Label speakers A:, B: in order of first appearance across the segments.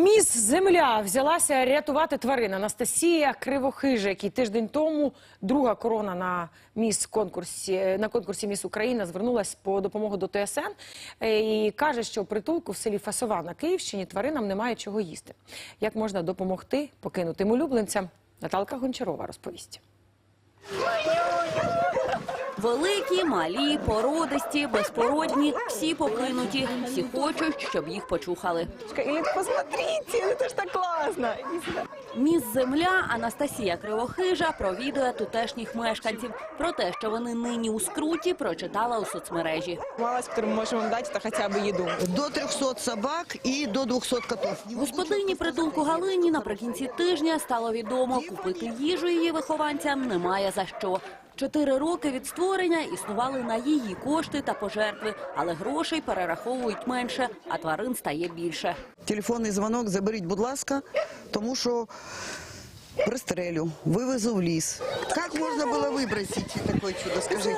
A: Міс Земля взялася рятувати тварин. Анастасія Кривохижа, який тиждень тому друга корона на міс конкурсі на конкурсі Міс Україна звернулась по допомогу до ТСН і каже, що в притулку в селі Фасова на Київщині тваринам немає чого їсти. Як можна допомогти покинутим улюбленцям? Наталка Гончарова розповість.
B: Великі, малі, породисті, безпородні, всі покинуті. Всі хочуть, щоб їх почухали.
C: Или посмотрите, это ж так классно.
B: Міс Земля Анастасія Кривохижа провідує тутешніх мешканців. Про те, що вони нині у скруті, прочитала у соцмережі.
C: Малость, которую мы можем им дать, это хотя бы еду.
D: До 300 собак и до 200 котов.
B: Господині притулку Галині наприкінці тижня стало відомо, купити їжу її вихованцям немає за що. Чотири роки від створення існували на її кошти та пожертви, але грошей перераховують менше, а тварин стає більше.
D: Телефонний дзвонок заберіть, будь ласка, тому що пристрелю, вивезу в ліс. Як можна було вибросити таке чудо, скажіть?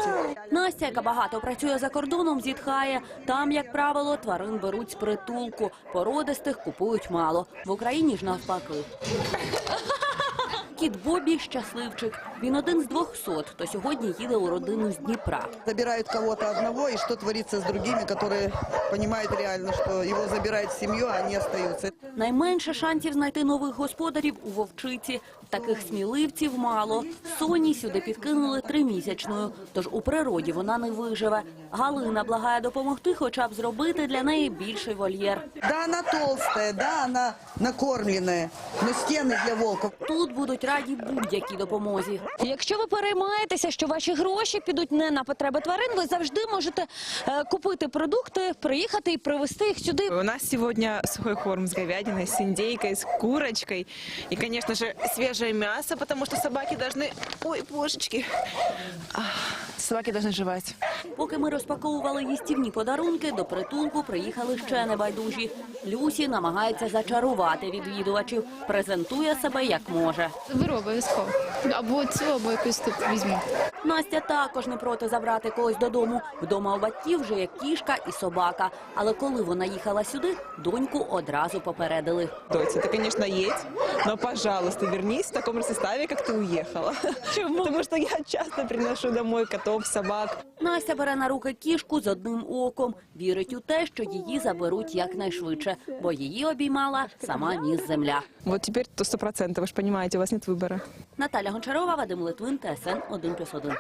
B: Настя, яка багато працює за кордоном, зітхає. Там, як правило, тварин беруть з притулку. Породистих купують мало. В Україні ж навпаки. Кіт Бобі щасливчик. Він один з двохсот, хто сьогодні їде у родину з Дніпра.
D: Забирають кого-то одного, і що твориться з другими, які розуміють реально, що його забирають в сім'ю, а вони залишаються.
B: Найменше шансів знайти нових господарів у вовчиці. Таких сміливців мало. Соні сюди підкинули тримісячною, тож у природі вона не виживе. Галина благає допомогти, хоча б зробити для неї більший вольєр.
D: Да, вона толстая, да, вона накормлена, но стіни для волків.
B: Тут будуть раді будь-якій допомозі.
E: Якщо ви переймаєтеся, що ваші гроші підуть не на потреби тварин, ви завжди можете е, купити продукти, приїхати і привезти їх сюди.
C: У нас сегодня сухой корм с говядиной, с индейкой, с курочкой. И, конечно же, свежее мясо, потому что собаки должны... Ой, божечки. Собаки должны жевать.
B: Поки ми розпаковували їстівні подарунки, до притулку приїхали ще небайдужі. Люсі намагається зачарувати відвідувачів, презентує себе як може.
F: Беру обов'язково. Або цю, або якусь тут візьму.
B: Настя також не проти забрати когось додому. Вдома у батьків вже є кішка і собака. Але коли вона їхала сюди, доньку одразу попередили.
C: Доця, ты, конечно, едь, но, пожалуйста, вернись в таком же составе, как ты уехала. Почему? Потому что я часто приношу домой котов, собак.
B: Настя бере на руки кішку з одним оком. Вірить у те, що її заберуть якнайшвидше, бо її обіймала сама міс земля.
C: Вот теперь то сто процентов, вы же понимаете, у вас нет выбора.
B: Наталя Гончарова, adımlı tığın tersen odun kös odun.